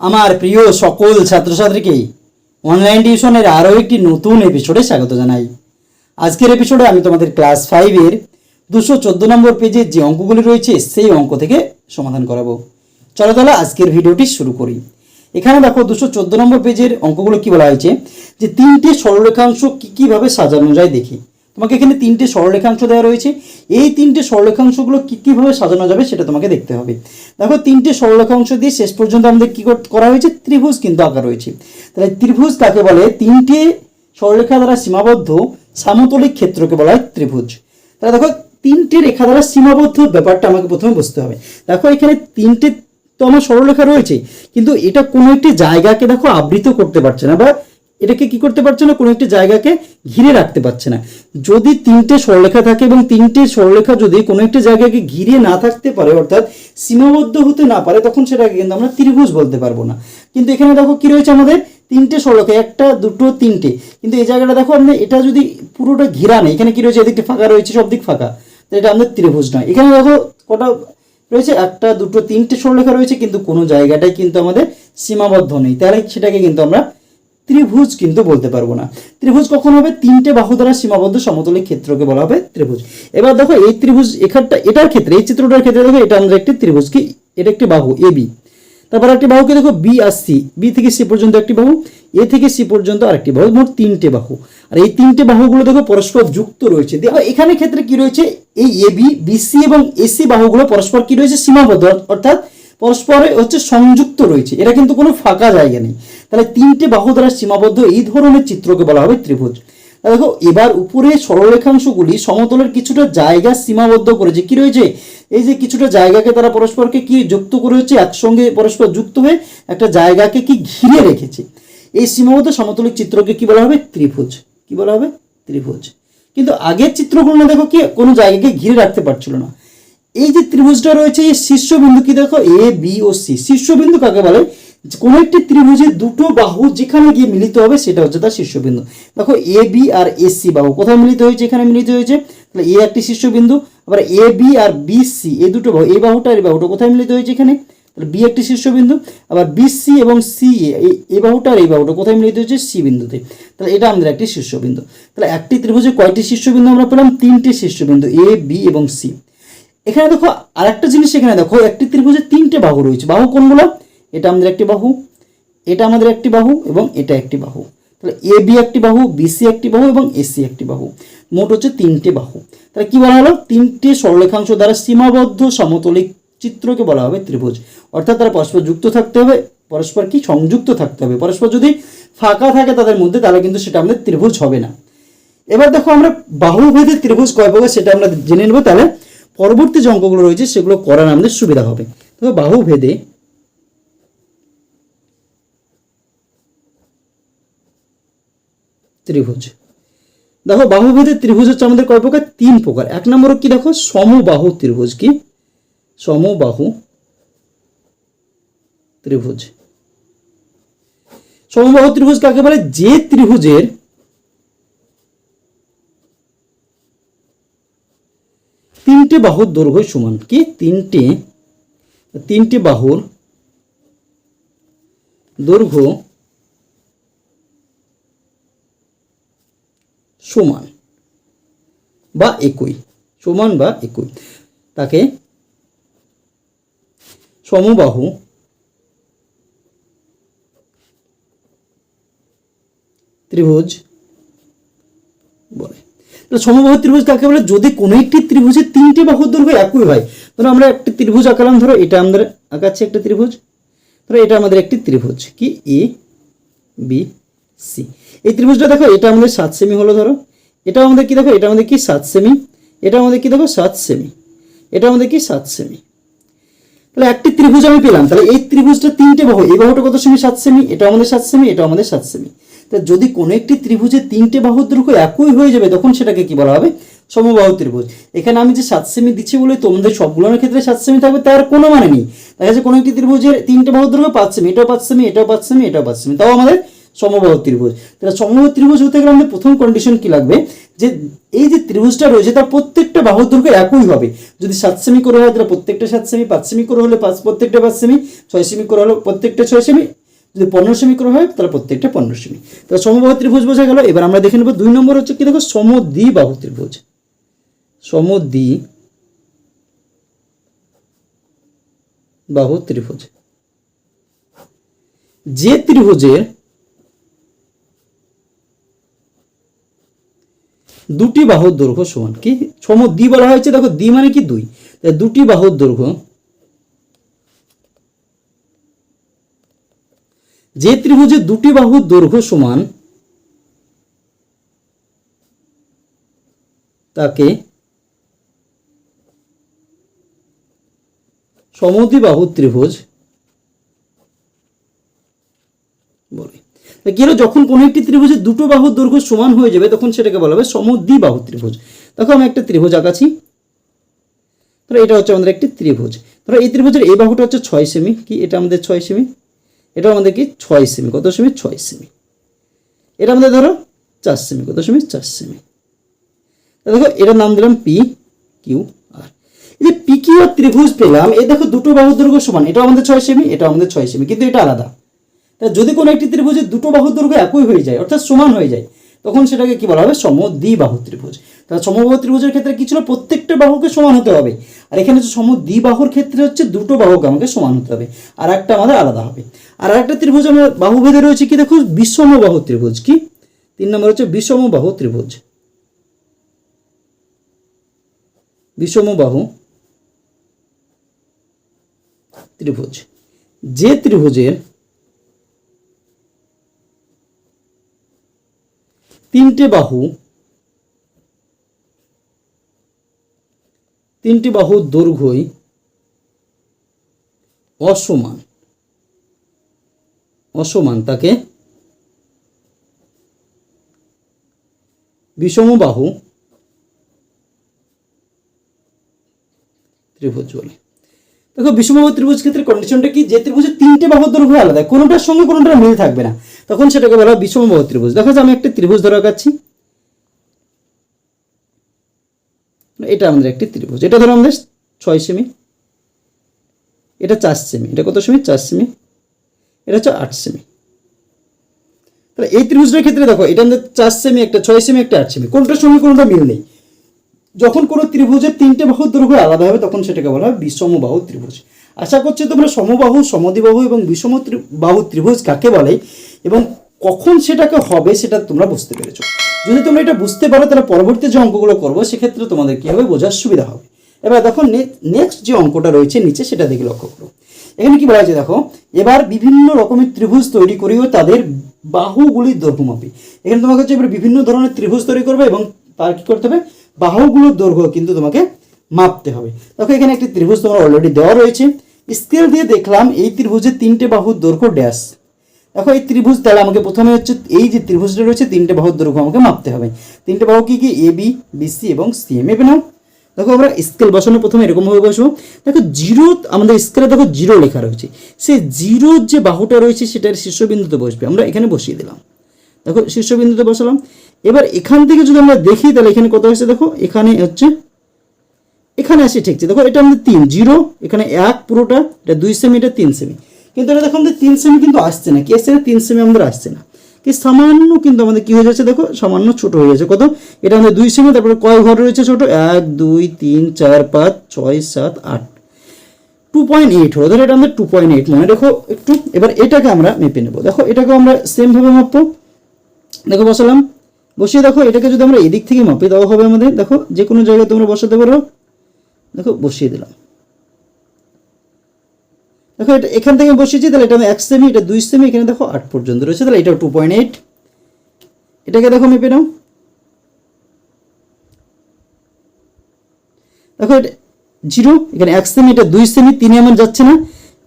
আমার প্রিয় সকল ছাত্রছাত্রীকে অনলাইন টিউশনের আরও একটি নতুন এপিসোডে স্বাগত জানাই। আজকের এপিসোডে আমি তোমাদের ক্লাস ফাইভের দুশো চোদ্দ নম্বর পেজে যে অঙ্কগুলি রয়েছে সেই অঙ্ক থেকে সমাধান করাবো। চলো তাহলে আজকের ভিডিওটি শুরু করি। এখানে দেখো দুশো চোদ্দ নম্বর পেজের অঙ্কগুলো কি বলা হয়েছে? যে তিনটে সরলরেখাংশ কী কীভাবে সাজানো যায় দেখি। তোমাকে এখানে তিনটে সরলরেখাংশ দেওয়া রয়েছে। এই তিনটে সরলরেখাংশগুলো কী কীভাবে সাজানো যাবে সেটা তোমাকে দেখতে হবে। দেখো, তিনটে সরলরেখাংশ দিয়ে শেষ পর্যন্ত আমাদের কী করা হয়েছে? ত্রিভুজ কিন্তু আঁকা রয়েছে। তাহলে ত্রিভুজ কাকে বলে? তিনটে সরলরেখা দ্বারা সীমাবদ্ধ সামতলিক ক্ষেত্রকে বলা হয় ত্রিভুজ। তাহলে দেখো, তিনটে রেখা দ্বারা সীমাবদ্ধ ব্যাপারটা আমাকে প্রথমে বুঝতে হবে। দেখো, এখানে তিনটে তো আমার সরলরেখা রয়েছে, কিন্তু এটা কোনো একটি জায়গাকে দেখো আবৃত করতে পারছে না বা এটাকে কি করতে পারছে না? কোনো একটি জায়গাকে ঘিরে রাখতে পারছে না। যদি তিনটে সরলরেখা থাকে এবং তিনটে সরলরেখা যদি কোনো একটি জায়গাকে ঘিরে না থাকতে পারে, অর্থাৎ সীমাবদ্ধ হতে না পারে, তখন সেটাকে কিন্তু আমরা ত্রিভুজ বলতে পারব না। কিন্তু এখানে দেখো কি রয়েছে আমাদের? তিনটে সরলরেখা একটা, দুটো, তিনটে। কিন্তু এই জায়গাটা দেখো আপনি, এটা যদি পুরোটা ঘিরা নেই, এখানে কি রয়েছে? এদিকটা ফাঁকা রয়েছে, সব দিক ফাঁকা। তো এটা আমাদের ত্রিভুজ নয়। এখানে দেখো কটা রয়েছে? একটা, দুটো, তিনটে সরলরেখা রয়েছে, কিন্তু কোনো জায়গাটাই কিন্তু আমাদের সীমাবদ্ধ নেই। তাহলে সেটাকে কিন্তু আমরা ত্রিভুজ কিন্তু বলতে পারব না। ত্রিভুজ কখন হবে? তিনটে বাহু দ্বারা সীমাবদ্ধ সমতলের ক্ষেত্রকে বলা হবে ত্রিভুজ। এবার দেখো, এই ত্রিভুজ এখানটা, এটার ক্ষেত্রে, এই চিত্রটার ক্ষেত্রে দেখো, এটা আমরা একটি ত্রিভুজ কি? এটা একটি বাহু, এ, বি। তারপর একটি বাহুকে দেখো, বি আর সি। বি থেকে সি পর্যন্ত একটি বাহু, এ থেকে সি পর্যন্ত আরেকটি বাহু, মোট তিনটে বাহু। আর এই তিনটে বাহুগুলো দেখো, পরস্পর যুক্ত রয়েছে। দেখো, এখানে ক্ষেত্রে কি রয়েছে? এই এ, বি বিসি এবং এসি বাহুগুলো পরস্পর কি রয়েছে? সীমাবদ্ধ, অর্থাৎ পরস্পরে হচ্ছে সংযুক্ত রয়েছে। এটা কিন্তু কোনো ফাঁকা জায়গা নেই। তাহলে তিনটে বাহু দ্বারা সীমাবদ্ধ এই ধরনের চিত্রকে বলা হবে ত্রিভুজ। দেখো, এবার উপরে সরলরেখাংশগুলি সমতলের কিছুটা জায়গা সীমাবদ্ধ করেছে। কি রয়েছে? এই যে কিছুটা জায়গাকে তারা পরস্পরকে কি যুক্ত করে হচ্ছে, একসঙ্গে পরস্পর যুক্ত হয়ে একটা জায়গাকে কি ঘিরে রেখেছে। এই সীমাবদ্ধ সমতলিক চিত্রকে কি বলা হবে? ত্রিভুজ। কি বলা হবে? ত্রিভুজ। কিন্তু আগের চিত্রগুলো না দেখো কি, কোনো জায়গাকে ঘিরে রাখতে পারছিল না। এই যে ত্রিভুজটা রয়েছে, এই শীর্ষবিন্দু কি দেখো? এ বি ও সি শীর্ষবিন্দু কাকে বলে? কোনো একটি ত্রিভুজের দুটো বাহু যেখানে গিয়ে মিলিত হবে, সেটা হচ্ছে তার শীর্ষবিন্দু। দেখো এ বি আর এ সি বাহু কোথায় মিলিত হয়েছে? এখানে মিলিত হয়েছে। তাহলে এ একটি শীর্ষবিন্দু, আবার এ বি আর বি সি এই দুটো বাহু, এই বাহুটা আর এই বাহুটা কোথায় মিলিত হয়েছে এখানে? তাহলে বি একটি শীর্ষবিন্দু, আবার বি সি এবং সি এই বাহুটা আর এই বাহুটা কোথায় মিলিত হয়েছে? সি বিন্দুতে। তাহলে এটা আমাদের একটি শীর্ষবিন্দু। তাহলে একটি ত্রিভুজে কয়টি শীর্ষবিন্দু আমরা পেলাম? তিনটি শীর্ষবিন্দু এ বি এবং সি এখানে দেখো আরেকটা জিনিস এখানে দেখো, একটি ত্রিভুজে তিনটে বাহু রয়েছে। বাহু কোনগুলো? এটা আমাদের একটি বাহু, এটা আমাদের একটি বাহু এবং এটা একটি বাহু। তাহলে এ বি একটি বাহু বিসি একটি বাহু এবং এসি একটি বাহু। মোট হচ্ছে তিনটে বাহু। তাহলে কি বলা হলো? তিনটে সরলেখাংশ দ্বারা সীমাবদ্ধ সমতলিক চিত্রকে বলা হবে ত্রিভুজ। অর্থাৎ তারা পরস্পর যুক্ত থাকতে হবে, পরস্পর কি? সংযুক্ত থাকতে হবে। পরস্পর যদি ফাঁকা থাকে তাদের মধ্যে, তাহলে কিন্তু সেটা আমাদের ত্রিভুজ হবে না। এবার দেখো আমরা বাহুভেদে ত্রিভুজ কয় প্রকার সেটা আমরা জেনে নেব তাহলে। পরবর্তী যে অঙ্কগুলো রয়েছে, সেগুলো করার আমাদের সুবিধা হবে। তবে বাহুভেদে ত্রিভুজ। দেখো, বাহুভেদে ত্রিভুজ হচ্ছে আমাদের কয় প্রকার? তিন প্রকার। এক নম্বর কি দেখো? সমবাহু ত্রিভুজ কি? সমবাহু ত্রিভুজ। সমবাহু ত্রিভুজ কাকে বলে যে ত্রিভুজের তিনটে বাহুর দৈর্ঘ্য সমান। কি? তিনটে তিনটে বাহুর দৈর্ঘ্য সমান বা একই, সমান বা একই। তাকে সমবাহু ত্রিভুজ বলে। সমবাহু ত্রিভুজ কাকে বলে? যদি কোনো একটি ত্রিভুজের তিনটে বাহুর দৈর্ঘ্য একই হয় ধরো আমরা একটি ত্রিভুজ আঁকালাম, ধরো এটা আমাদের আঁকাচ্ছে একটা ত্রিভুজ, ধরো এটা আমাদের একটি ত্রিভুজ, কি? এ বি সি এই ত্রিভুজটা দেখো, এটা আমাদের সাত সেমি হলো, ধরো। এটা আমাদের কি দেখো? এটা আমাদের কি সাত সেমি? এটা আমাদের কি দেখো? সাত সেমি। এটা আমাদের কি সাত সেমি? তাহলে একটি ত্রিভুজ আমি পেলাম, তাহলে এই ত্রিভুজটা তিনটে বাহু, এই বাহুটা কত সেমি? সাত সেমি। এটা আমাদের সাত সেমি, এটা আমাদের সাত সেমি। যদি কোনো একটি ত্রিভুজে তিনটে বাহুর দৈর্ঘ্য একই হয়ে যাবে, তখন সেটাকে কি বলা হবে? সমবাহু ত্রিভুজ। এখানে আমি যে সাত সেমি দিচ্ছি বলে তোমাদের সবগুলোর ক্ষেত্রে সাত সেমি থাকবে, তার কোনো মানে নেই। দেখা যাচ্ছে কোনো একটি ত্রিভুজের তিনটে বাহুর দৈর্ঘ্য পাঁচ সেমি, এটাও পাঁচ সেমি, এটাও পাঁচ সেমি, এটাও পাঁচ সেমি। তাও আমাদের সমবাহু ত্রিভুজ। তাহলে সমবাহু ত্রিভুজ হতে গেলে আমাদের প্রথম কন্ডিশন কি লাগবে? যে এই যে ত্রিভুজটা রয়েছে, তার প্রত্যেকটা বাহুর দৈর্ঘ্য একই হবে। যদি সাত সেমি করে হয়, তাহলে প্রত্যেকটা সাত সেমি, পাঁচ সেমি করে হলে পাঁচ, প্রত্যেকটা পাঁচ সেমি, ছয় সেমি করে হলে প্রত্যেকটা ছয় সেমি যদি পনেরো সেমি করে হয়, তাহলে প্রত্যেকটা পনেরো সেমি তাহলে সমবাহু ত্রিভুজ বোঝা গেল। এবার আমরা দেখে নেব দুই নম্বর হচ্ছে কি? দেখো সমদ্বি বাহু ত্রিভুজ। সমদ্বি বাহু ত্রিভুজ। যে ত্রিভুজের দুটি বাহুর দৈর্ঘ্য সমান কি? সম বলা হয়েছে। দেখো, দ্বি মানে কি দুই? দুটি বাহুর দৈর্ঘ্য যে ত্রিভুজের দুটি বাহু দৈর্ঘ্য সমান, তাকে সমদ্বিবাহু ত্রিভুজ বলে। তা কি হলো? যখন কোনো একটি ত্রিভুজের দুটো বাহু দৈর্ঘ্য সমান হয়ে যাবে, তখন সেটাকে বলা হবে সমদ্বিবাহু ত্রিভুজ। দেখো আমি একটা ত্রিভুজ আঁকাছি। ধরো এটা হচ্ছে আমাদের একটি ত্রিভুজ। ধরো এই ত্রিভুজের এই বাহুটা হচ্ছে ছয় সেমি। কি? এটা আমাদের ছয় সেমি। এটা আমাদের কি? ছয় সেমি কত সেমি ছয় সেমি এটা আমাদের ধরো চার সেমি কত সেমি চার সেমি দেখো, এটার নাম দিলাম পি কিউ আর এই যে পি কিউ আর ত্রিভুজ পেলাম, এই দেখো দুটো বাহু দৈর্ঘ্য সমান। এটা আমাদের ছয় সেমি এটা আমাদের ছয় সেমি কিন্তু এটা আলাদা। তা যদি কোনো একটি ত্রিভুজের দুটো বাহুর দৈর্ঘ্য একই হয়ে যায়, অর্থাৎ সমান হয়ে যায় তখন সেটাকে কি বলা হবে? সমদ্বিবাহু ত্রিভুজ। তাহলে সমবাহু ত্রিভুজের ক্ষেত্রে কি ছিল? প্রত্যেকটা বাহুকে সমান হতে হবে। আর এখানে হচ্ছে সমদ্বিবাহুর ক্ষেত্রে হচ্ছে দুটো বাহুকে আমাকে সমান হতে হবে। আর একটা আমাদের আলাদা হবে। আর একটা ত্রিভুজ আমার বাহুভেদে রয়েছে কি? দেখো, বিষমবাহু ত্রিভুজ কি? তিন নম্বর হচ্ছে বিষমবাহু ত্রিভুজ। বিষমবাহু ত্রিভুজ। যে ত্রিভুজের তিনটে বাহু তিনটি বাহুর দৈর্ঘ্যই অসমান। অসমান তাকে বিষমবাহু ত্রিভুজ বলে। দেখো বিষমবাহু ত্রিভুজ ক্ষেত্রে কন্ডিশনটা কি? যে ত্রিভুজের তিনটে বাহুর দৈর্ঘ্য আলাদা, কোনোটার সঙ্গে কোনোটার মিল থাকবে না। তখন সেটাকে বলা হয় বিষমবাহু ত্রিভুজ। দেখো যে আমি একটা ত্রিভুজ ধরে রাখাচ্ছি এটা আমাদের একটি ত্রিভুজ। এটা ধরো আমাদের ছয় সেমি। এটা চার সেমি। এটা কত সেমি? চার সেমি। এটা হচ্ছে আট সেমি। তাহলে এই ত্রিভুজটার ক্ষেত্রে দেখো, এটা আমাদের চার সেমি, একটা ছয় সেমি, একটা আট সেমি। কোনটার সঙ্গে কোনোটা মিল নেই। যখন কোনো ত্রিভুজের তিনটে বাহুর দৈর্ঘ্য আলাদা হবে, তখন সেটাকে বলা হয় বিষমবাহু ত্রিভুজ। আশা করছি তোমরা সমবাহু, সমদ্বিবাহু এবং বিষম বাহু ত্রিভুজ কাকে বলে এবং কখন সেটাকে হবে সেটা তোমরা বুঝতে পেরেছ। যদি তোমরা এটা বুঝতে পারো, তাহলে পরবর্তী যে অঙ্কগুলো করব, সেক্ষেত্রে তোমাদের কী হবে? বোঝার সুবিধা হবে। এবার দেখো নেক্সট যে অঙ্কটা রয়েছে নিচে, সেটা দেখে লক্ষ্য করো। এখানে কি বলা হয়েছে দেখো, এবার বিভিন্ন রকমের ত্রিভুজ তৈরি করেও তাদের বাহুগুলির দৈর্ঘ্য মাপি। এখানে তোমাকে হচ্ছে এবার বিভিন্ন ধরনের ত্রিভুজ তৈরি করবে এবং তার কি করতে হবে? বাহুগুলোর দৈর্ঘ্য কিন্তু তোমাকে মাপতে হবে। দেখো, এখানে একটি ত্রিভুজ তোমার অলরেডি দেওয়া রয়েছে। স্কেল দিয়ে দেখলাম এই ত্রিভুজের তিনটে বাহুর দৈর্ঘ্য ড্যাশ দেখো, এই ত্রিভুজ তাহলে আমাকে প্রথমে হচ্ছে, এই যে ত্রিভুজটা রয়েছে, তিনটে বাহুর দৈর্ঘ্য আমাকে মাপতে হবে। তিনটে বাহু কি কি? এ বি বিসি এবং সি এম এবে নাও। দেখো, আমরা স্কেল বসানো প্রথমে এরকমভাবে বসবো। দেখো জিরো আমাদের স্কেলে দেখো জিরো লেখা রয়েছে। সেই জিরোর যে বাহুটা রয়েছে, সেটার শীর্ষবিন্দুতে বসবে। আমরা এখানে বসিয়ে দিলাম। দেখো, শীর্ষবিন্দুতে বসালাম। এবার এখান থেকে যদি আমরা দেখি, তাহলে এখানে কত হয়েছে দেখো? এখানে হচ্ছে, এখানে আসে ঠেকছে দেখো, এটা আমাদের তিন, জিরো, এখানে এক পুরোটা, এটা দুই সেমি এটা তিন সেমি কিন্তু এটা দেখো, আমাদের তিন সেমি কিন্তু আসছে না। কি আসছে না তিন সেমি আমাদের আসছে না। কি সামান্য কিন্তু আমাদের কি হয়ে যাচ্ছে দেখো? সামান্য ছোট হয়ে যাচ্ছে কত? এটা আমাদের দুই সেমি তারপরে কয় ঘর রয়েছে ছোট? এক, দুই, তিন, চার, পাঁচ, ছয়, সাত, আট। টু পয়েন্ট এইট হলো। ধরো, এটা আমাদের টু পয়েন্ট এইট মনে দেখো, একটু, এবার এটাকে আমরা মেপে নেব। দেখো এটাকে আমরা সেমভাবে মাপবো। দেখো, বসালাম। বসিয়ে দেখো, এটাকে যদি আমরা এদিক থেকে মাপি তাও হবে আমাদের, দেখো, যে কোনো জায়গায় তোমরা বসাতে পারো। দেখো, বসিয়ে দিলাম। দেখো, এটা এখান থেকে বসিয়েছি, তাহলে এটা আমি এক সেমি এটা দুই সেমি এখানে দেখো, আট পর্যন্ত রয়েছে, তাহলে এটা টু পয়েন্ট এইট এটাকে দেখো মেপে নাও। দেখো, এটা জিরো এখানে এক সেমি এটা দুই সেমি তিনে আমার যাচ্ছে না।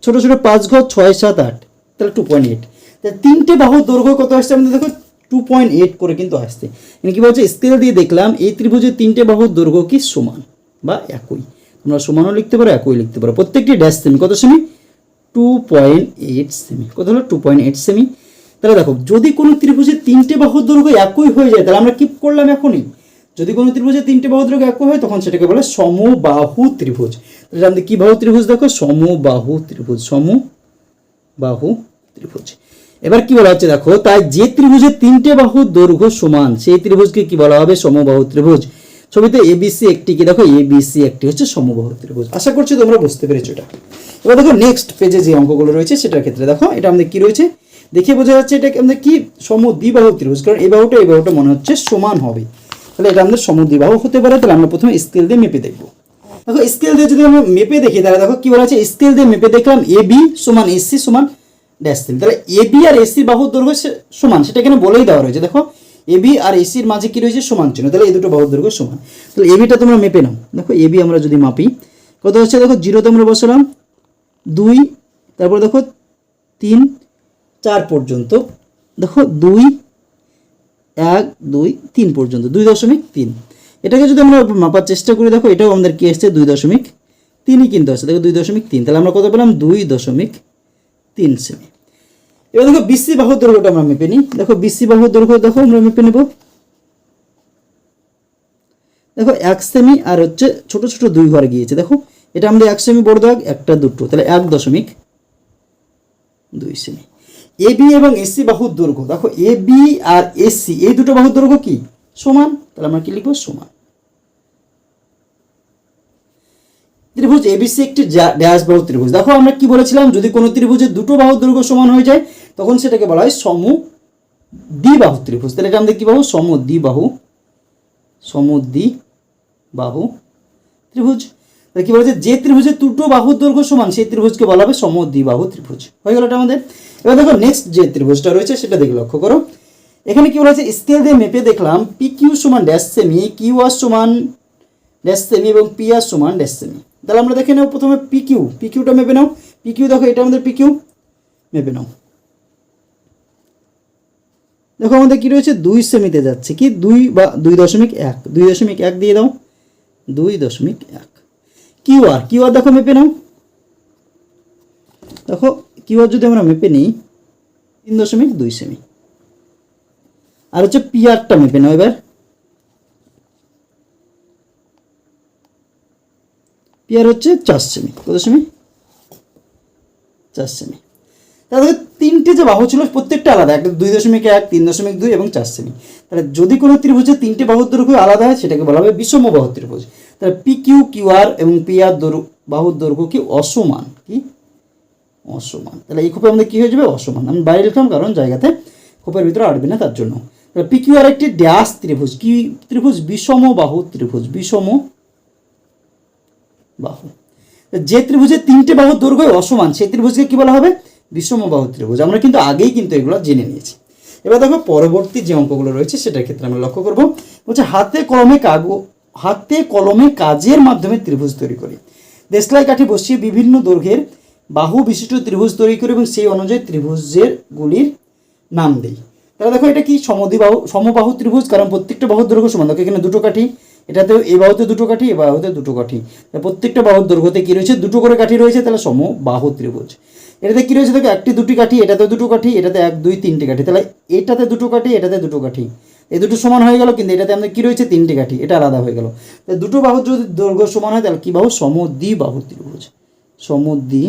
ছোট ছোট, পাঁচ ঘর, ছয়, সাত, আট, তাহলে টু পয়েন্ট এইট তাহলে তিনটে বাহুর দৈর্ঘ্য কত আসছে আমাদের, দেখো টু পয়েন্ট এইট করে কিন্তু আসছে। মানে কি বলছে? স্কেল দিয়ে দেখলাম, এই ত্রিভুজের তিনটে বাহুর দৈর্ঘ্য কি? সমান বা একই। তোমরা সমানও লিখতে পারো, একই লিখতে পারো। প্রত্যেকটি ড্যাশ সেমি কত cm two point eight cm কত হলো? টু পয়েন্ট এইট সেমি তাহলে দেখো, যদি কোনো ত্রিভুজের তিনটে বাহুর দৈর্ঘ্য একই হয়ে যায়, তাহলে আমরা কি করলাম এখনই। যদি কোনো ত্রিভুজের তিনটে বাহুর দৈর্ঘ্য একই হয়, তখন সেটাকে বলে সমবাহু ত্রিভুজ। তাহলে আমাদের কি বাহু ত্রিভুজ দেখো? সমবাহু ত্রিভুজ সমবাহু ত্রিভুজ। এবার কি বলা হচ্ছে দেখো, তাই যে ত্রিভুজের তিনটে বাহুর দৈর্ঘ্য সমান, সেই ত্রিভুজকে কি বলা হবে? সমবাহু ত্রিভুজ। ছবিতে এবিসি একটি কি দেখো এবিসি একটি হচ্ছে সমবাহু ত্রিভুজ। আশা করছি তোমরা বুঝতে পেরেছ এটা। এবার দেখো নেক্সট পেজে যে অঙ্কগুলো রয়েছে সেটার ক্ষেত্রে দেখো, এটা আমাদের কি রয়েছে? দেখে বোঝা যাচ্ছে এটা আমাদের কি? সমদ্বিবাহু ত্রিভুজ। কারণ এই বাহুটা এই বাহুটা মনে হচ্ছে সমান হবে। তাহলে এটা আমাদের সমদ্বিবাহু হতে পারে, তাহলে আমরা প্রথমে স্কেল দিয়ে মেপে দেখব। দেখো স্কেল দিয়ে যদি আমরা মেপে দেখি, তাহলে দেখো কি বলা আছে? স্কেল দিয়ে মেপে দেখলাম, এ বি সমান এসি সমান ড্যাশ সেমি তাহলে এ বি আর এসির বাহুর দৈর্ঘ্য সমান, সেটা এখানে বলেই দেওয়া রয়েছে। দেখো এ বি আর এসির মাঝে কি রয়েছে? সমান চিহ্ন। তাহলে এই দুটো বাহুর দৈর্ঘ্য সমান। তাহলে এ বিটা তোমরা মেপে নাও। দেখো এ বি আমরা যদি মাপি, কত হচ্ছে? দেখো জিরোতে আমরা বসালাম দুই, তারপর দেখো, তিন, চার পর্যন্ত। দেখো, দুই, এক, দুই, তিন পর্যন্ত। দুই দশমিক তিন। এটাকে যদি আমরা মাপার চেষ্টা করি, দেখো, এটাও আমাদের কি এসছে দুই দশমিক তিনই কিন্তু আছে দেখো, দুই দশমিক তিন। তাহলে আমরা কত পেলাম? দুই দশমিক তিন সেমি এবার দেখো বিসি বাহুর দৈর্ঘ্যটা আমরা মেপে নিই। দেখো বিসি বাহুর দৈর্ঘ্য দেখো, আমরা মেপে নেব। দেখো এক সেমি আর হচ্ছে ছোট ছোট দুই ঘর গিয়েছে, দেখো। এটা আমাদের এক সেমি বড় দাগ, একটা দুটো। তাহলে এক দশমিক দুই সেমি এ বি এবং এসি বাহুর দৈর্ঘ্য। দেখো এ বি আর এসি এই দুটো বাহুর দৈর্ঘ্য কি? সমান। তাহলে আমরা কি লিখব? সমান। ত্রিভুজ এবিসি একটি যা- ড্যাশ বাহু ত্রিভুজ। দেখো আমরা কি বলেছিলাম, যদি কোনো ত্রিভুজের দুটো বাহুর দৈর্ঘ্য সমান হয়ে যায়, তখন সেটাকে বলা হয় সম দ্বিবাহু ত্রিভুজ। তাহলে এটা আমাদের কি বাহু? সম দ্বিবাহু সম বাহু ত্রিভুজ। তাহলে কি বলেছে, যে ত্রিভুজের দুটো বাহুর দৈর্ঘ্য সমান, সেই ত্রিভুজকে বলা হবে সম দ্বিবাহু ত্রিভুজ। হয়ে গেল এটা আমাদের। এবার দেখো নেক্সট যে ত্রিভুজটা রয়েছে, সেটা দেখে লক্ষ্য করো। এখানে কি বলেছে স্কেল দিয়ে মেপে দেখলাম পি কিউ সমান ড্যাশ সেমি কিউ আর সমান ড্যাশ সেমি এবং পি আর সমান ড্যাশ সেমি। তাহলে আমরা দেখে নেব প্রথমে পি কিউ পি কিউটা মেপে নাও। পি কিউ দেখো, এটা আমাদের পি কিউ মেপে নাও। দেখো, আমাদের কি রয়েছে? দুই সেমিতে যাচ্ছে কি? দুই বা দুই দশমিক এক। দুই দশমিক এক দিয়ে দাও। দুই দশমিক এক। কিউ আর কিউ আর দেখো, মেপে নাও। দেখো কিউ আর যদি আমরা মেপে নিই, তিন দশমিক দুই সেমি। আর হচ্ছে পি আরটা মেপে নাও এবার। পি আর হচ্ছে চার সেমি কত সেমি চার সেমি তাহলে তিনটে যে বাহু ছিল প্রত্যেকটা আলাদা একটা দুই দশমিক এক, তিন দশমিক দুই এবং চার সেমি তাহলে যদি কোনো ত্রিভুজের তিনটে বাহুর দৈর্ঘ্য আলাদা হয়, সেটাকে বলা হবে বিষম বাহু ত্রিভুজ। তাহলে পি কিউ কিউ আর এবং পি আর বাহুর দৈর্ঘ্য কি অসমান? কি? অসমান। তাহলে এই খোপে আমাদের কী হয়ে যাবে? অসমান। আমি বাইরে লিখলাম কারণ জায়গাতে খোপের ভিতরে আটবে না, তার জন্য। তাহলে পি কিউ আর একটি ড্যাশ ত্রিভুজ। কি ত্রিভুজ? বিষম বাহু ত্রিভুজ। বিষম বাহু। যে ত্রিভুজের তিনটে বাহু দৈর্ঘ্য অসমান, সেই ত্রিভুজকে কি বলা হবে? বিষম বাহু ত্রিভুজ। আমরা কিন্তু আগেই কিন্তু এগুলো জেনে নিয়েছি। এবার দেখো পরবর্তী যে অঙ্কগুলো রয়েছে, সেটার ক্ষেত্রে আমরা লক্ষ্য করব। বলছে, হাতে কলমে কাগো, হাতে কলমে কাজের মাধ্যমে ত্রিভুজ তৈরি করি। দেশলাই কাঠি বসিয়ে বিভিন্ন দৈর্ঘ্যের বাহু বিশিষ্ট ত্রিভুজ তৈরি করি এবং সেই অনুযায়ী ত্রিভুজের গুলির নাম দিই। তাহলে দেখো এটা কি সমদ্বিবাহু সমবাহু ত্রিভুজ? কারণ প্রত্যেকটা বাহু দৈর্ঘ্য সমান। দেখো এখানে দুটো কাঠি এটাতেও এই বাহুতে দুটো কাঠি, এ বাহুতে দুটো কাঠি। প্রত্যেকটা বাহুর দৈর্ঘ্যতে কি রয়েছে? দুটো করে কাঠি রয়েছে, তাহলে সম বাহু ত্রিভুজ। এটাতে কি রয়েছে? দেখো, একটি দুটি কাঠি, এটাতে দুটো কাঠি, এটাতে এক, দুই, তিনটে কাঠি। তাহলে এটাতে দুটো কাঠি, এটাতে দুটো কাঠি। এই দুটো সমান হয়ে গেল, কিন্তু এটাতে আমাদের কি রয়েছে? তিনটে কাঠি। এটা আলাদা হয়ে গেল। তাহলে দুটো বাহুর যদি দৈর্ঘ্য সমান হয়, তাহলে কি বাহু? সমদ্বি বাহু ত্রিভুজ। সমদ্বি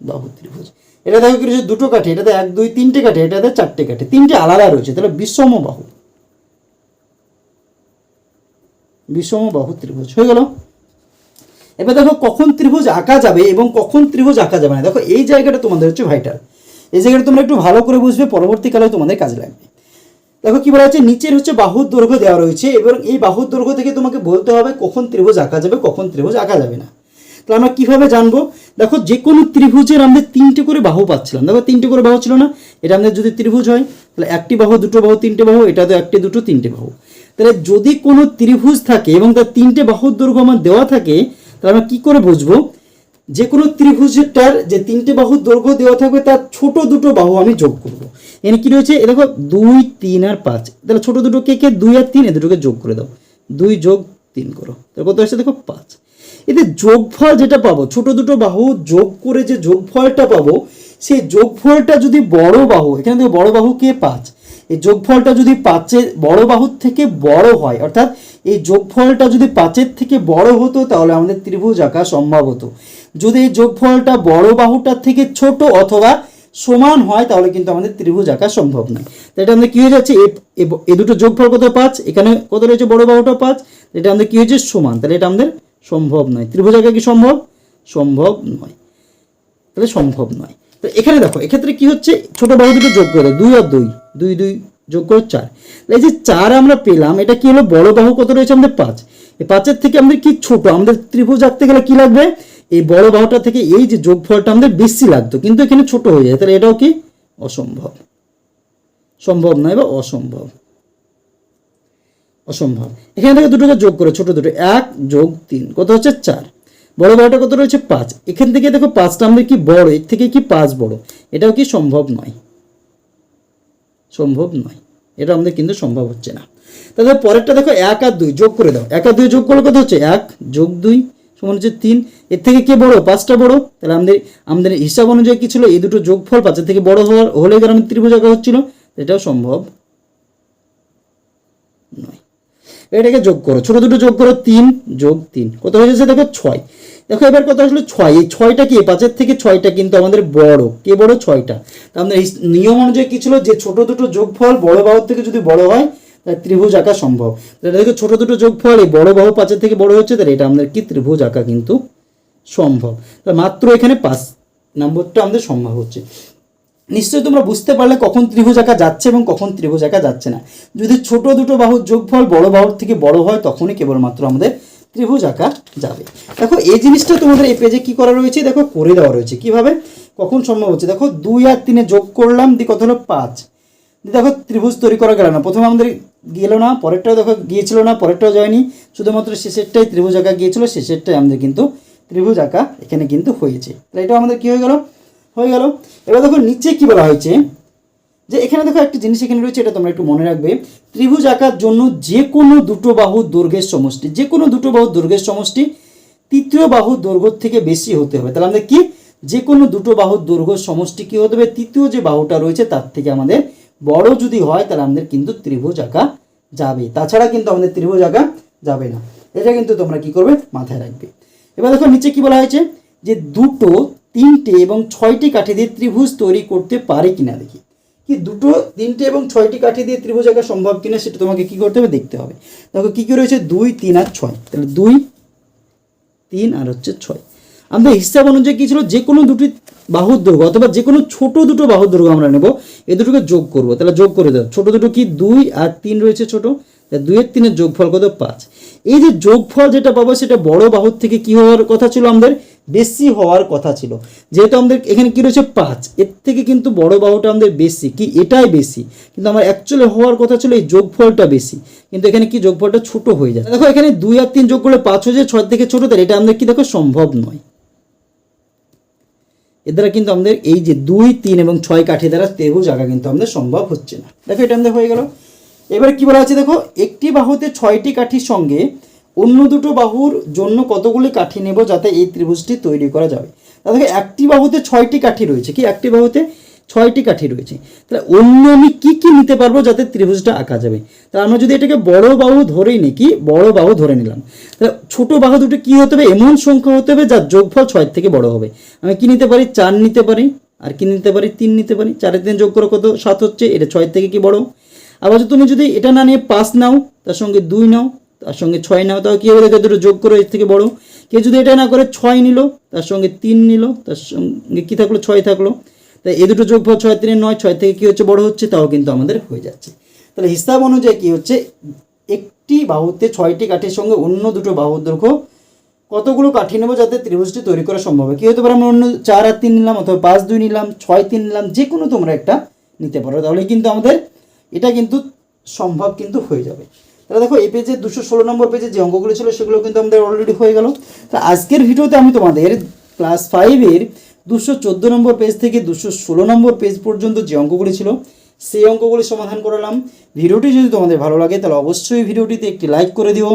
বাহু ত্রিভুজ। এটা দেখো কি রয়েছে? দুটো কাঠি, এটাতে এক, দুই, তিনটে কাঠি, এটাতে চারটে কাঠি। তিনটে আলাদা রয়েছে, তাহলে বিষম বাহু। বিষম বাহু ত্রিভুজ। হয়ে গেল? এবার দেখো কখন ত্রিভুজ আঁকা যাবে এবং কখন ত্রিভুজ আঁকা যাবে না। দেখো এই জায়গাটা তোমাদের হচ্ছে ভাইটাল এই জায়গাটা তোমরা একটু ভালো করে বুঝবে, পরবর্তীকালে তোমাদের কাজে লাগবে। দেখো কি বলা হচ্ছে নিচের হচ্ছে বাহুর দৈর্ঘ্য দেওয়া রয়েছে এবং এই বাহুর দৈর্ঘ্য থেকে তোমাকে বলতে হবে কখন ত্রিভুজ আঁকা যাবে, কখন ত্রিভুজ আঁকা যাবে না। তাহলে আমরা কীভাবে জানব? দেখো যে কোনো ত্রিভুজের আমাদের তিনটে করে বাহু পাচ্ছিলাম। দেখো তিনটে করে বাহু ছিল না? এটা আমাদের যদি ত্রিভুজ হয়, তাহলে একটি বাহু, দুটো বাহু, তিনটে বাহু, এটা তো একটি, দুটো, তিনটে বাহু। তাহলে যদি কোনো ত্রিভুজ থাকে এবং তার তিনটে বাহুর দৈর্ঘ্য আমার দেওয়া থাকে, তাহলে আমরা কী করে বুঝব? যে কোনো ত্রিভুজটার যে তিনটে বাহুর দৈর্ঘ্য দেওয়া থাকবে, তার ছোট দুটো বাহু আমি যোগ করব। এখানে কী রয়েছে? এ দেখো, দুই, তিন আর পাঁচ। তাহলে ছোট দুটো কে কে? দুই আর তিন, এ দুটোকে যোগ করে দাও। দুই যোগ তিন করো। তাহলে কত আসছে? দেখো, পাঁচ। এতে যোগফল যেটা পাবো, ছোট দুটো বাহু যোগ করে যে যোগফলটা পাবো, সেই যোগফলটা যদি বড় বাহু, এখানে দেখো বড় বাহু কে? পাঁচ। এই যোগফলটা যদি পাঁচের বড় বাহুর থেকে বড় হয়, অর্থাৎ এই যোগফলটা যদি পাঁচের থেকে বড় হতো, তাহলে আমাদের ত্রিভুজ আঁকা সম্ভব হতো। যদি এই যোগফলটা বড় বাহুটার থেকে ছোট অথবা সমান হয়, তাহলে কিন্তু আমাদের ত্রিভুজ আঁকা সম্ভব নয়। তো এটা আমাদের কী হয়ে যাচ্ছে? এ দুটো যোগফল কত পাঁচ? এখানে কত রয়েছে বড় বাহুটা পাঁচ? এটা আমাদের কী হয়েছে? সমান। তাহলে এটা আমাদের সম্ভব নয়। ত্রিভুজ আঁকা কি সম্ভব? সম্ভব নয়। তাহলে সম্ভব নয়। তো এখানে দেখো, এক্ষেত্রে কি হচ্ছে? ছোট বাহু দুটো যোগ করে দুই আর দুই। দুই দুই যোগ করে চার। এই যে চার আমরা পেলাম, এটা কি হলো? বড় বাহু কত রয়েছে আমাদের পাঁচ। এই পাঁচের থেকে আমাদের কি ছোট? আমাদের ত্রিভুজ আঁকতে গেলে কি লাগবে? এই বড় বাহুটা থেকে এই যে যোগফলটা আমাদের বেশি লাগতো, কিন্তু এখানে ছোট হয়ে যায়। তাহলে এটাও কি? অসম্ভব। সম্ভব নয় বা অসম্ভব? অসম্ভব। এখানে থেকে দুটোকে যোগ করে, ছোট দুটো। এক যোগ তিন। কত হচ্ছে? চার। বড় বারোটা কত রয়েছে? পাঁচ। এখান থেকে দেখো পাঁচটা আমাদের কি বড়? এর থেকে কি পাঁচ বড়? এটাও কি সম্ভব নয়। সম্ভব নয়। এটা আমাদের কিন্তু সম্ভব হচ্ছে না। তাহলে পরেরটা দেখো, এক আর দুই, যোগ করে দাও। এক আর দুই যোগ করলে কত হচ্ছে? এক যোগ দুই সমান হচ্ছে তিন। এর থেকে কে বড়? পাঁচটা বড়। তাহলে আমাদের আমাদের হিসাব অনুযায়ী কি ছিল? এই দুটো যোগফল পাঁচের থেকে বড় হওয়ার, হলে গ্রামের ত্রিভুজ আঁকা হচ্ছিল। এটাও সম্ভব নয়। এটাকে যোগ করো। ছোট দুটো যোগ করো, তিন যোগ তিন। কত হয়ে যাচ্ছে দেখো? ছয়। দেখো, এবার কথা আসলে ছয়। এই ছয়টা কি? পাঁচের থেকে ছয়টা কিন্তু আমাদের বড়। কে বড়? ছয়টা। তা আমাদের নিয়ম অনুযায়ী কি ছিল? যে ছোট দুটো যোগফল বড় বাহুর থেকে যদি বড় হয়, তাহলে ত্রিভুজ আঁকা সম্ভব। তাহলে দেখো, ছোট দুটো যোগফল, এই বড় বাহু পাঁচের থেকে বড় হচ্ছে তাহলে এটা আমাদের কি? ত্রিভুজ আঁকা কিন্তু সম্ভব। তাহলে মাত্র এখানে পাঁচ নম্বরটা আমাদের সম্ভব হচ্ছে। নিশ্চয়ই তোমরা বুঝতে পারলে কখন ত্রিভুজ আঁকা যাচ্ছে এবং কখন ত্রিভুজ আঁকা যাচ্ছে না। যদি ছোট দুটো বাহুর যোগফল বড় বাহুর থেকে বড় হয়, তখনই কেবলমাত্র আমাদের ত্রিভুজ আঁকা যাবে। দেখো, এই জিনিসটা তোমাদের এই পেজে কি করা রয়েছে? দেখো, করে দেওয়া রয়েছে। কীভাবে? কখন সম্ভব হচ্ছে? দেখো, দুই আর তিনে যোগ করলাম, দি কত হলো? পাঁচ। দেখো, ত্রিভুজ তৈরি করা গেল না। প্রথমে আমাদের গেল না, পরেরটাও দেখো, গিয়েছিল না, পরেরটাও যায়নি। শুধুমাত্র শেষেরটাই ত্রিভুজ আঁকা গিয়েছিল, শেষেরটাই আমাদের কিন্তু ত্রিভুজ আঁকা এখানে কিন্তু হয়েছে। তাহলে এটা আমাদের কী হয়ে গেল? হয়ে গেল। এবার দেখো, নিচে কি বলা হয়েছে? যে এখানে দেখো একটা জিনিস এখানে রয়েছে, এটা তোমরা একটু মনে রাখবে। ত্রিভুজ আঁকার জন্য যে কোনো দুটো বাহু দৈর্ঘ্যের সমষ্টি, যে কোনো দুটো বাহু দৈর্ঘ্যের সমষ্টি তৃতীয় বাহু দৈর্ঘ্য থেকে বেশি হতে হবে। তাহলে আমাদের কি? যে কোনো দুটো বাহুর দৈর্ঘ্য সমষ্টি কি হতে হবে? তৃতীয় যে বাহুটা রয়েছে, তার থেকে আমাদের বড় যদি হয়, তাহলে আমাদের কিন্তু ত্রিভুজ আঁকা যাবে। তাছাড়া কিন্তু আমাদের ত্রিভুজ আঁকা যাবে না। এটা কিন্তু তোমরা কি করবে? মাথায় রাখবে। এবার দেখো নিচে কি বলা হয়েছে? যে দুটো, তিনটে এবং ছয়টি কাঠি দিয়ে ত্রিভুজ তৈরি করতে পারে কিনা দেখি। কি দুটো, তিনটে এবং ছয়টি কাঠি দিয়ে ত্রিভুজ আঁকা সম্ভব কিনা সেটা তোমাকে কি করতে হবে দেখতে হবে। দেখো, কি কি রয়েছে? দুই, তিন আর ছয়। তাহলে দুই, তিন আর হচ্ছে ছয়। আমাদের হিসাব অনুযায়ী কি ছিল? যে কোনো দুটি বাহুর দৈর্ঘ্য অথবা যে কোনো ছোট দুটো বাহুর দৈর্ঘ্য আমরা নেব, এ দুটোকে যোগ করব। তাহলে যোগ করে দাও। ছোটো দুটো কি? দুই আর তিন রয়েছে ছোট। দুইয়ের তিনের যোগফল কত? পাঁচ। এই যে যোগফল যেটা পাবো সেটা বড় বাহুর থেকে কি হওয়ার কথা ছিল আমাদের? বেশি হওয়ার কথা ছিল। যেহেতু আমাদের এখানে কি রয়েছে? পাঁচ। এর থেকে কিন্তু বড় বাহুটা আমাদের বেশি। কি? এটাই বেশি। কিন্তু আমার অ্যাকচুয়ালি হওয়ার কথা ছিল এই যোগফলটা বেশি। কিন্তু এখানে কি? যোগফলটা ছোট হয়ে যায় দেখো, এখানে দুই আর তিন যোগ করলে পাঁচ হয়ে যায়, ছয় থেকে ছোট, তাহলে এটা আমাদের কি দেখো? সম্ভব নয়। এর দ্বারা কিন্তু আমাদের এই যে দুই, তিন এবং ছয় কাঠি দ্বারা ত্রিভুজ আঁকা কিন্তু আমাদের সম্ভব হচ্ছে না। দেখো, এটা আমাদের হয়ে গেল। এবার কি বলা আছে দেখো? একটি বাহুতে ছয়টি কাঠির সঙ্গে অন্য দুটো বাহুর জন্য কতগুলি কাঠি নেব যাতে এই ত্রিভুজটি তৈরি করা যাবে? তা দেখো একটি বাহুতে ছয়টি কাঠি রয়েছে কি? একটি বাহুতে ছয়টি কাঠি রয়েছে। তাহলে অন্য আমি কী কী নিতে পারব যাতে ত্রিভুজটা আঁকা যাবে? তাহলে আমরা যদি এটাকে বড় বাহু ধরেই নিই কি? বড় বাহু ধরে নিলাম। তাহলে ছোট বাহু দুটো কী হতে হবে? এমন সংখ্যা হতে হবে যার যোগফল ছয়ের থেকে বড় হবে। আমি কী নিতে পারি? চার নিতে পারি। আর কি নিতে পারি? তিন নিতে পারি। চারের তিন যোগ করে কত? সাত হচ্ছে। এটা ছয়ের থেকে কি বড়? আবার তুমি যদি এটা না নিয়ে পাঁচ নাও, তার সঙ্গে দুই নাও তার সঙ্গে ছয় নাও, তাও কী হবে? দুটো যোগ করো, এর থেকে বড়। কেউ যদি এটা না করে, ছয় নিল, তার সঙ্গে তিন নিল, তার সঙ্গে কী থাকল? ছয় থাকল। তাই এ দুটো যোগফল ছয় তিনে নয়, ছয় থেকে কী হচ্ছে? বড় হচ্ছে, তাও কিন্তু আমাদের হয়ে যাচ্ছে। তাহলে হিসাব অনুযায়ী কী হচ্ছে? একটি বাহুতে ছয়টি কাঠির সঙ্গে অন্য দুটো বাহুর দৈর্ঘ্য কতগুলো কাঠি নেব যাতে ত্রিভুজটি তৈরি করা সম্ভব হয়? কী হতে পারে? আমরা অন্য চার আর তিন নিলাম অথবা পাঁচ, দুই নিলাম, ছয়, তিন নিলাম যে কোনো তোমরা একটা নিতে পারো। তাহলে কিন্তু আমাদের এটা কিন্তু সম্ভব কিন্তু হয়ে যাবে। তাহলে দেখো, এই পেজে দুশো ষোলো নম্বর পেজে যে অঙ্কগুলো ছিল, সেগুলো কিন্তু আমাদের অলরেডি হয়ে গেল। তা আজকের ভিডিওতে আমি তোমাদের ক্লাস ফাইভের দুশো চোদ্দ নম্বর পেজ থেকে দুশো ষোলো নম্বর পেজ পর্যন্ত যে অঙ্কগুলি ছিল, সেই অঙ্কগুলি সমাধান করালাম। ভিডিওটি যদি তোমাদের ভালো লাগে, তাহলে অবশ্যই ভিডিওটিতে একটি লাইক করে দিও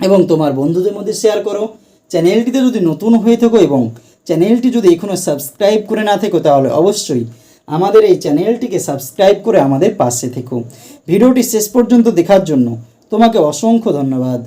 এবং তোমার বন্ধুদের মধ্যে শেয়ার করো। চ্যানেলটিতে যদি নতুন হয়ে থাকো এবং চ্যানেলটি যদি এখনও সাবস্ক্রাইব করে না থেকো, তাহলে অবশ্যই আমাদের এই চ্যানেলটিকে সাবস্ক্রাইব করে আমাদের পাশে থেকো। ভিডিওটি শেষ পর্যন্ত দেখার জন্য তোমাকে অসংখ্য ধন্যবাদ।